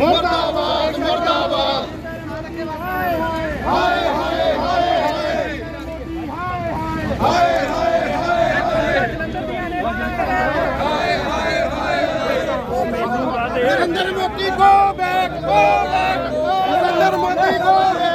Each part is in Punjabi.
ਮਰਦਾਬਾਦ ਮਰਦਾਬਾਦ। ਹਾਏ ਹਾਏ ਹਾਏ ਹਾਏ। ਹਾਏ ਹਾਏ Narendra Modi go back go back Narendra Modi go back.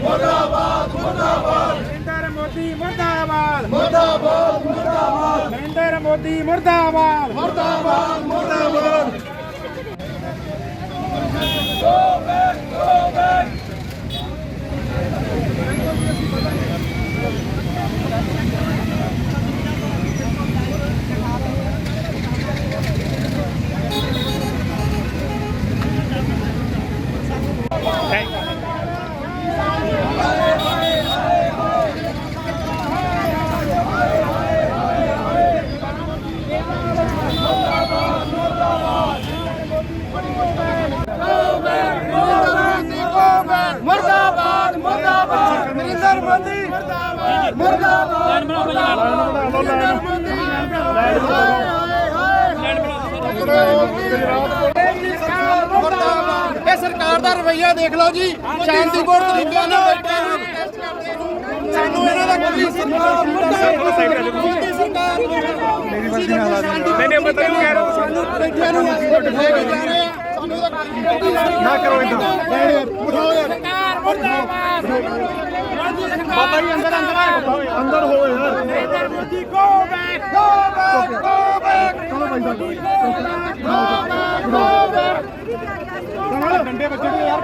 ਮਰਦਾਬਾਦ ਮਰਦਾਬਾਦ। ਨਰਿੰਦਰ ਮੋਦੀ ਮਰਦਾਬਾਦ। ਮਰਦਾਬਾਦ ਮਰਦਾਬਾਦ। ਨਰਿੰਦਰ ਮੋਦੀ ਮਰਦਾਬਾਦ। ਮਰਦਾਬਾਦ ਮਰਦਾਬਾਦ। ਮਰਦਾਬਾਦ ਨਰਿੰਦਰ ਮੋਦੀ ਮਰਦਾਬਾਦ। ਮਰਦਾਬਾਦ। ਨਰਿੰਦਰ ਮੋਦੀ ਮਰਦਾਬਾਦ ਇਹ ਸਰਕਾਰ ਦਾ ਰਵਈਆ ਦੇਖ ਲਓ ਜੀ। ਸ਼ਾਂਤੀਪੂਰ ਤਰੀਕੇ ਨਾਲ ਬੈਠੇ ਨੂੰ ਸਾਨੂੰ ਇਹਨਾਂ ਦਾ ਕੋਈ ਸਰਕਾਰ ਮੋਦੀ ਸਰਕਾਰ ਮੇਰੀ ਨਾਲ ਨਹੀਂ ਨਹੀਂ ਮੈਂ ਤੈਨੂੰ ਕਹਿ ਰਿਹਾ ਸਾਨੂੰ ਬੈਠਿਆਂ ਨੂੰ ਲੈ ਕੇ ਜਾ ਰਹੇ ਆ ਸਾਨੂੰ ਤਾਂ ਨਾ ਕਰੋ ਇਦਾਂ ਉਠਾਓ ਯਾਰ ਮਰਦਾਬਾਦ ਬਾਬਾ ਜੀ ਅੰਦਰ ਅੰਦਰ ਅੰਦਰ ਹੋ ਯਾਰ Narendra Modi go back go back go back ਚਲੋ ਭਾਈ ਸਾਹਿਬ ਗੋ ਬੈਕ ਗੋ ਡੰਡੇ ਬੱਚੇ ਨੂੰ ਯਾਰ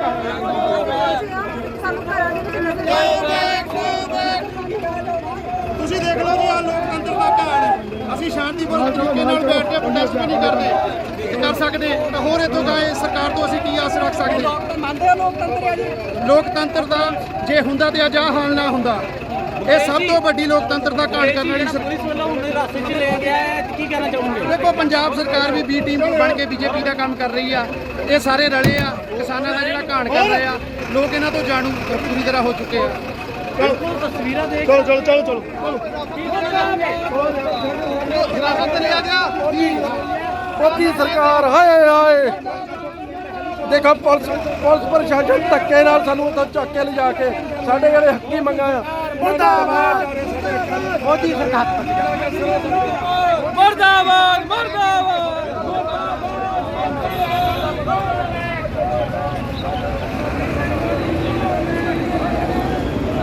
ਤੁਸੀਂ ਦੇਖ ਲਓ ਜੀ ਆ ਲੋਕਤੰਤਰ ਦਾ ਘਾਣ ਅਸੀਂ ਸ਼ਾਂਤੀਪੂਰਨ ਤਰੀਕੇ ਨਾਲ ਬੈਠ ਕੇ ਪ੍ਰੋਟੈਸਟ ਵੀ ਨਹੀਂ ਕਰਦੇ। ਕਰ ਸਕਦੇ ਤਾਂ ਹੋਰ ਇਥੋਂ ਗਏ ਸਰਕਾਰ ਤੋਂ ਅਸੀਂ ਕੀ ਆਸ ਰੱਖ ਸਕਦੇ? ਮੰਨਦੇ ਆ ਲੋਕਤੰਤਰ ਆ ਜੀ। ਲੋਕਤੰਤਰ ਦਾ ਜੇ ਹੁੰਦਾ ਤੇ ਅੱਜ ਹਾਲ ਨਾ ਹੁੰਦਾ। ਇਹ ਸਭ ਤੋਂ ਵੱਡੀ ਲੋਕਤੰਤਰ ਦਾ ਘਾਣ ਕਰਨ ਵਾਲੀ ਸਰਕਾਰ ਪੁਲਿਸ ਵੱਲੋਂ ਹੁਣ ਰਾਸਤੇ 'ਚ ਲੈ ਗਿਆ ਹੈ ਕੀ ਕਹਿਣਾ ਚਾਹੋਗੇ? ਦੇਖੋ ਪੰਜਾਬ ਸਰਕਾਰ ਵੀ ਬੀ ਟੀਮ ਬਣ ਕੇ ਬੀਜੇਪੀ ਦਾ ਕੰਮ ਕਰ ਰਹੀ ਆ। ਇਹ ਸਾਰੇ ਰਲੇ ਆ ਕਿਸਾਨਾਂ ਦਾ ਜਿਹੜਾ ਘਾਣ ਕਰ ਰਹੇ ਆ। ਲੋਕ ਇਹਨਾਂ ਤੋਂ ਜਾਣੂ ਪੂਰੀ ਤਰ੍ਹਾਂ ਹੋ ਚੁੱਕੇ ਆ। ਬਿਲਕੁਲ ਤਸਵੀਰਾਂ ਦੇਖ ਚਲੋ ਚਲੋ ਚਲੋ ਚਲੋ। ਲਿਆ ਗਿਆ ਮੋਦੀ ਸਰਕਾਰ ਹਾਏ ਹਾਏ। ਦੇਖੋ ਪੁਲਿਸ ਪੁਲਿਸ ਪ੍ਰਸ਼ਾਸਨ ਧੱਕੇ ਨਾਲ ਸਾਨੂੰ ਉੱਥੋਂ ਚੱਕ ਕੇ ਲਿਜਾ ਕੇ ਸਾਡੇ ਜਿਹੜੇ ਹੱਕੀ ਮੰਗਾਂ ਆ ਮੁਰਦਾਬਾਦ। ਮੋਦੀ ਸਰਕਾਰ। ਮਰਦਾਬਾਦ ਮਰਦਾਬਾਦ।